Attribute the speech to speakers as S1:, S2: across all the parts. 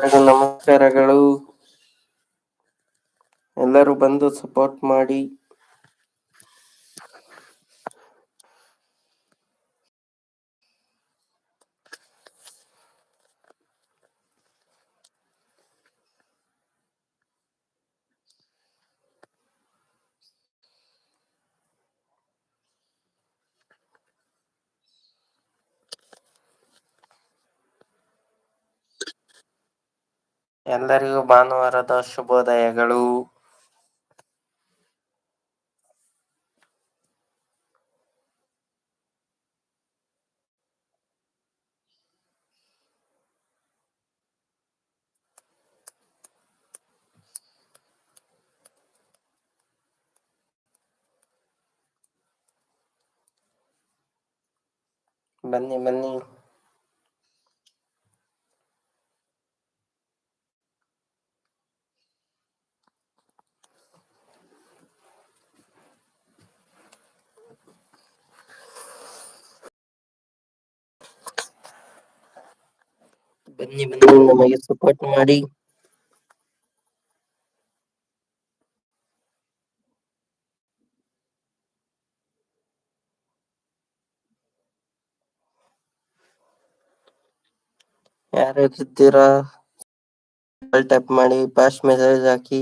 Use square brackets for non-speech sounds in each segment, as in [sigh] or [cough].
S1: ಎಲ್ಲರಿಗೂ ನಮಸ್ಕಾರಗಳು. ಎಲ್ಲರೂ ಬಂದು ಸಪೋರ್ಟ್ ಮಾಡಿ. ಎಲ್ಲರಿಗೂ ಭಾನುವಾರದ ಶುಭೋದಯಗಳು. ಬನ್ನಿ ಬನ್ನಿ. ಬನ್ನಿ ಬನ್ನಿ ನಮಗೆ ಸಪೋರ್ಟ್ ಮಾಡಿ. ಯಾರು ಇದ್ದೀರಾ ಟ್ಯಾಪ್ ಮಾಡಿ ಪಾಸ್ಟ್ ಮೆಸೇಜ್ ಹಾಕಿ.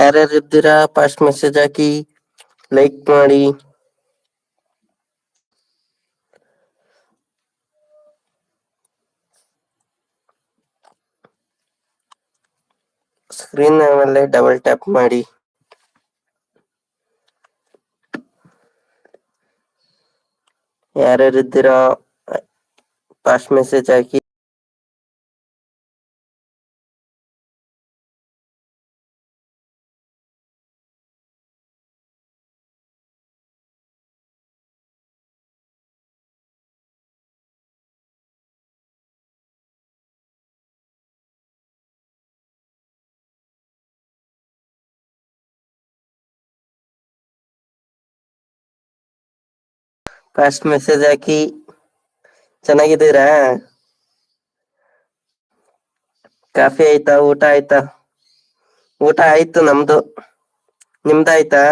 S1: ಯಾರ್ಯಾರು ಇದ್ದೀರಾ ಪಾಸ್ಟ್ ಮೆಸೇಜ್ ಹಾಕಿ ಲೈಕ್ ಮಾಡಿ ಸ್ಕ್ರೀನ್ ಮೇಲೆ ಡಬಲ್ ಟ್ಯಾಪ್ ಮಾಡಿ ಯಾರ್ಯಾರು ಇದ್ದೀರಾ ಪಾಸ್ಟ್ ಮೆಸೇಜ್ ಹಾಕಿ ಫಸ್ಟ್ ಮೆಸೇಜ್ ಹಾಕಿ. ಚೆನ್ನಾಗಿದ್ದೀರಾ? ಕಾಫಿ ಆಯ್ತಾ, ಊಟ ಆಯ್ತಾ? ಊಟ ಆಯ್ತು ನಮ್ದು. ನಿಮ್ದಾಯ್ತಾ?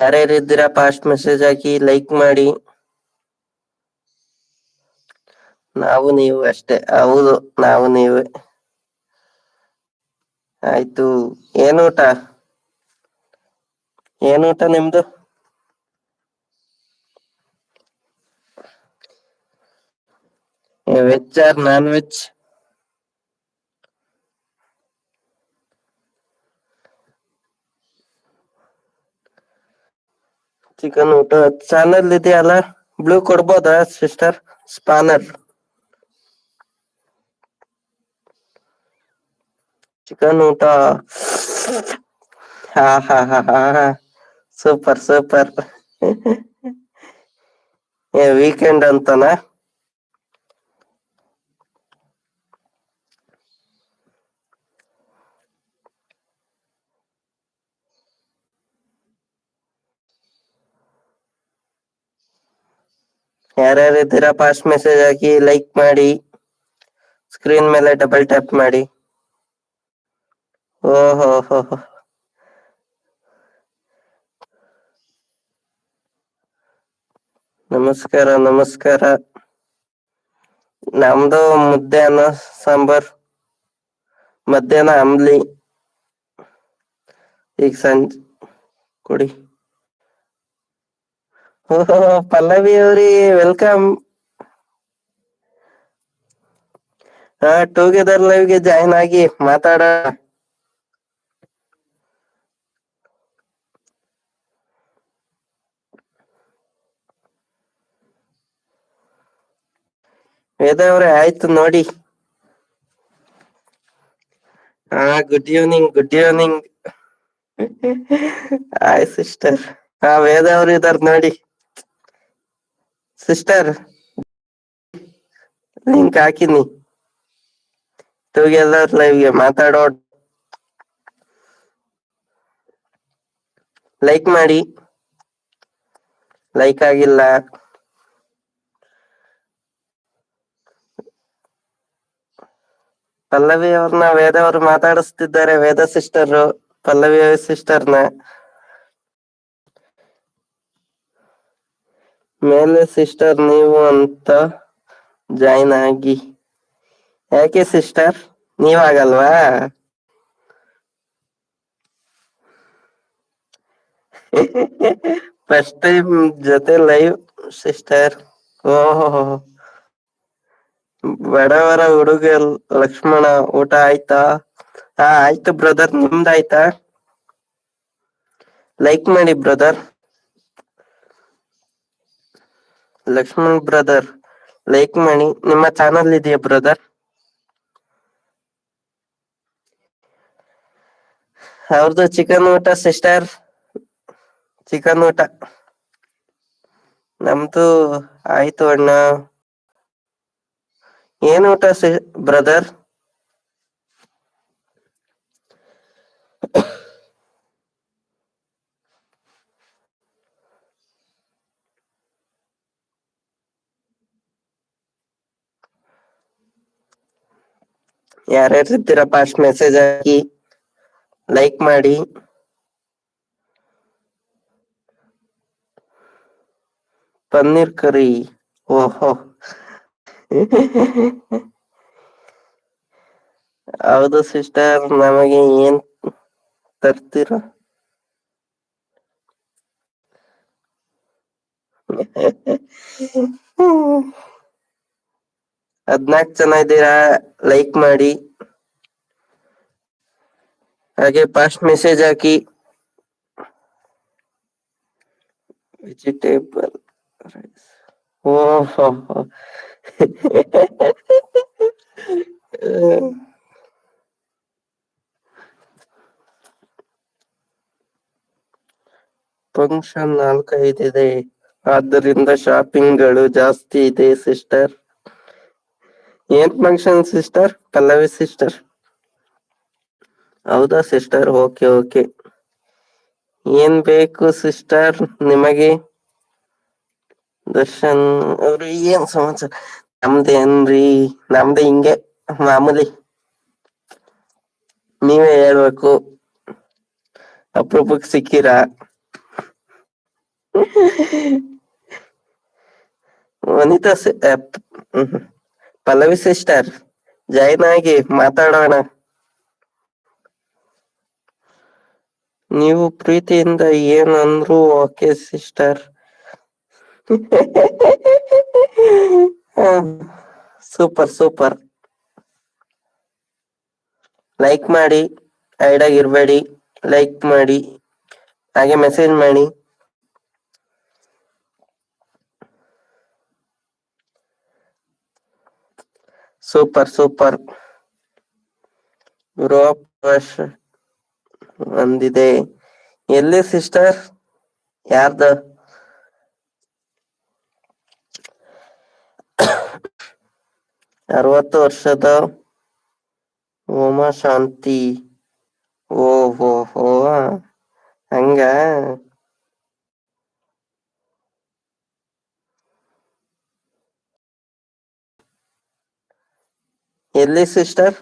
S1: ಯಾರ್ಯಾರು ಇದ್ದೀರಾ ಫಾಸ್ಟ್ ಮೆಸೇಜ್ ಹಾಕಿ ಲೈಕ್ ಮಾಡಿ. ನಾವು ನೀವು ಅಷ್ಟೇ. ಹೌದು, ನಾವು ನೀವೇ. ಆಯ್ತು, ಏನ್ ಊಟ? ಏನ್ ಊಟ ನಿಮ್ದು? Veg or non veg chicken ಊಟ. ಚಾನಲ್ ಇದೆಯಲ್ಲ? ಬ್ಲೂ ಕೊಡ್ಬೋದಾ ಸಿಸ್ಟರ್ ಸ್ಪಾನರ್ ಚಿಕನ್ ಊಟ. ಹಾ ಹಾ ಹಾ ಹಾ. ಸೂಪರ್ ಸೂಪರ್ ಏ ವೀಕೆಂಡ್ ಅಂತನಾ? ಯಾರ್ಯಾರು ಇದ್ದೀರಾ ಫಾಸ್ಟ್ ಮೆಸೇಜ್ ಹಾಕಿ ಲೈಕ್ ಮಾಡಿ ಸ್ಕ್ರೀನ್ ಮೇಲೆ ಡಬಲ್ ಟ್ಯಾಪ್ ಮಾಡಿ. ಓಹೋ, ಹೋ ಹೋ. ನಮಸ್ಕಾರ ನಮಸ್ಕಾರ. ನಮ್ದು ಮುದ್ದೆ ಅನ್ನ ಸಾಂಬಾರ್, ಮಧ್ಯಾಹ್ನ ಅಂಬ್ಲಿ. ಈಗ ಸಂಜೆ, ಕೊಡಿ. ಓಹೋ, ಪಲ್ಲವಿ ಅವ್ರಿ, ವೆಲ್ಕಮ್. ಹಾ, ಟುಗೆದರ್ ಲೈವ್ಗೆ ಜಾಯಿನ್ ಆಗಿ ಮಾತಾಡ ವೇದ ಅವ್ರೆ ಆಯ್ತು ನೋಡಿ. ಹಾ ಗುಡ್ ಈವ್ನಿಂಗ್ ಗುಡ್ ಈವ್ನಿಂಗ್ ಆಯ್ ಸಿಸ್ಟರ್ ಆ ವೇದ ಅವ್ರು ಇದಾರ್ ನೋಡಿ. ಸಿಸ್ಟರ್ ಲಿಂಕ್ ಹಾಕಿನಿ. ಟುಗೆದರ್ ಲೈವ್ಗೆ ಮಾತಾಡೋ. ಲೈಕ್ ಮಾಡಿ. ಲೈಕ್ ಆಗಿಲ್ಲ. ಪಲ್ಲವಿ ಅವ್ರನ್ನ ವೇದ ಅವರು ಮಾತಾಡಿಸ್ತಿದ್ದಾರೆ, ವೇದ ಸಿಸ್ಟರ್, ಪಲ್ಲವಿ ಸಿಸ್ಟರ್ನ. ಮೇಲೆ ಸಿಸ್ಟರ್ ನೀವು ಅಂತ ಜಾಯಿನ್ ಆಗಿ. ಯಾಕೆ ಸಿಸ್ಟರ್? ನೀವಾಗಲ್ವಾ? [laughs] ಫಸ್ಟ್ ಟೈಮ್ ಜೊತೆ ಲೈವ್ ಸಿಸ್ಟರ್. ಓಹೋ. ಬಡವರ ಹುಡುಗ ಲಕ್ಷ್ಮಣ, ಊಟ ಆಯ್ತಾ? ಹಾ ಆಯ್ತು ಬ್ರದರ್ ನಿಮ್ದಾಯ್ತಾ? ಲೈಕ್ ಮಾಡಿ ಬ್ರದರ್ ಲಕ್ಷ್ಮಣ್ ಬ್ರದರ್ ಲೈಕ್ ಮಾಡಿ. ನಿಮ್ಮ ಚಾನಲ್ ಇದೆಯಾ ಬ್ರದರ್ ಅವ್ರದ್ದು ಚಿಕನ್ ಊಟ ಸಿಸ್ಟರ್ ಚಿಕನ್ ಊಟ. ನಮ್ದು ಆಯ್ತು ಅಣ್ಣ. ಏನ್ ಊಟ ಬ್ರದರ್ ಯಾರ್ಯಾರು ಇರ್ತೀರಾ ಫಾಸ್ಟ್ ಮೆಸೇಜ್ ಹಾಕಿ ಲೈಕ್ ಮಾಡಿ ಪನ್ನೀರ್ ಕರಿ ಓಹೋ ಹೌದು ಸಿಸ್ಟರ್ ನಮಗೆ ಏನ್ ತರ್ತೀರ? ಹದ್ನಾಕ್ ಜನ ಇದ್ದೀರಾ? ಲೈಕ್ ಮಾಡಿ. ಹಾಗೆ ಫಾಸ್ಟ್ ಮೆಸೇಜ್ ಹಾಕಿ. ವೆಜಿಟೇಬಲ್ ರೈಸ್ ಓಹೋ ಫಂಕ್ಷನ್ ನಾಲ್ಕೈದಿದೆ ಆದ್ದರಿಂದ ಶಾಪಿಂಗ್ಗಳು ಜಾಸ್ತಿ ಇದೆ, ಸಿಸ್ಟರ್. ಏನ್ ಫಂಕ್ಷನ್ ಸಿಸ್ಟರ್? ಪಲ್ಲವಿ ಸಿಸ್ಟರ್. ಹೌದಾ ಸಿಸ್ಟರ್? Okay okay. ಏನ್ ಬೇಕು ಸಿಸ್ಟರ್ ನಿಮಗೆ? ದರ್ಶನ್ ಅವರು ಏನ್ ಸಮಾಚಾರ? ನಮ್ದೇನ್ರಿ ನಮ್ದು ಹಿಂಗೆ, ಮಾಮೂಲಿ. ನೀವೇ ಹೇಳ್ಬೇಕು. ಅಪರೂಪಕ್ಕೆ ಸಿಕ್ಕಿರ? ವನಿತಾ ಪಲ್ಲವಿ ಸಿಸ್ಟರ್, ಜಾಯ್ನ್ ಆಗಿ ಮಾತಾಡೋಣ. ನೀವು ಪ್ರೀತಿಯಿಂದ ಏನಂದ್ರು okay sister. [laughs] Super super like ಮಾಡಿ ಐಡಾಗಿ ಇರಬೇಡಿ ಲೈಕ್ ಮಾಡಿ, ಹಾಗೆ ಮೆಸೇಜ್ ಮಾಡಿ. ಸೂಪರ್ ಸೂಪರ್ ಯುರೋಪ್ ಬಂದಿದೆ ಎಲ್ಲಿ ಸಿಸ್ಟರ್ ಯಾರ್ದು? ಅರವತ್ತು ವರ್ಷದ ಓಮ ಶಾಂತಿ ಓ, ಹೋ ಹೋ ಹಂಗ? ಎಲ್ಲಿ sister?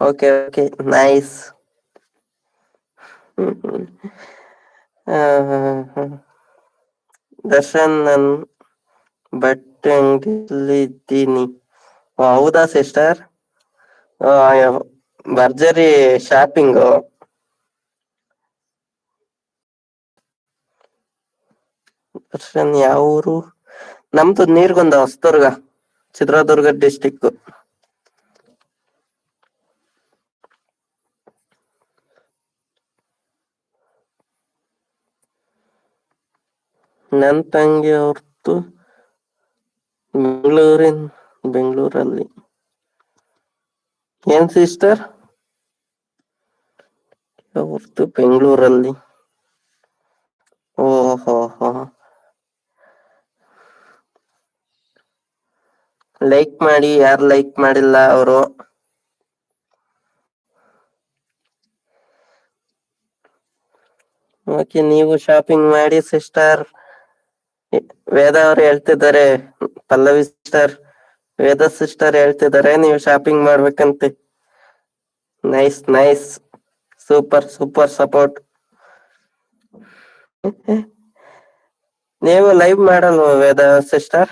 S1: Okay okay, nice. Darshan ನನ್ ಬಟ್ಟೆ ಅಂಗಡಿಯಲ್ಲಿ ಇದ್ದೀನಿ ಓ, ಹೌದಾ ಸಿಸ್ಟರ್ ಭರ್ಜರಿ ಶಾಪಿಂಗು ದರ್ಶನ್ ಯಾವ ಊರು ನಮ್ದು ನೀರ್ಗೊಂದ ಹೊಸದುರ್ಗ ಚಿತ್ರದುರ್ಗ ಡಿಸ್ಟಿಕ್ ನನ್ ತಂಗಿ ಅವ್ರದ್ದು ಬೆಂಗಳೂರಿನ್ ಬೆಂಗಳೂರಲ್ಲಿ. ಏನ್ ಸಿಸ್ಟರ್ ಅವ್ರದ್ದು ಬೆಂಗಳೂರಲ್ಲಿ? ಓಹೋ, ಹೋ. ಲೈಕ್ ಮಾಡಿ, ಯಾರು ಲೈಕ್ ಮಾಡಿಲ್ಲ ಅವರು? ಓಕೆ ನೀವು ಶಾಪಿಂಗ್ ಮಾಡಿ ಸಿಸ್ಟರ್ ವೇದ ಅವ್ರು ಹೇಳ್ತಿದ್ದಾರೆ, ಪಲ್ಲವಿ ಸಿಸ್ಟರ್ ವೇದ ಸಿಸ್ಟರ್ ಹೇಳ್ತಿದ್ದಾರೆ, ನೀವು shopping ಮಾಡ್ಬೇಕಂತೆ. Nice nice super super support ನೀವು ಲೈವ್ ಮಾಡಲ್ವಾ ವೇದ ಸಿಸ್ಟರ್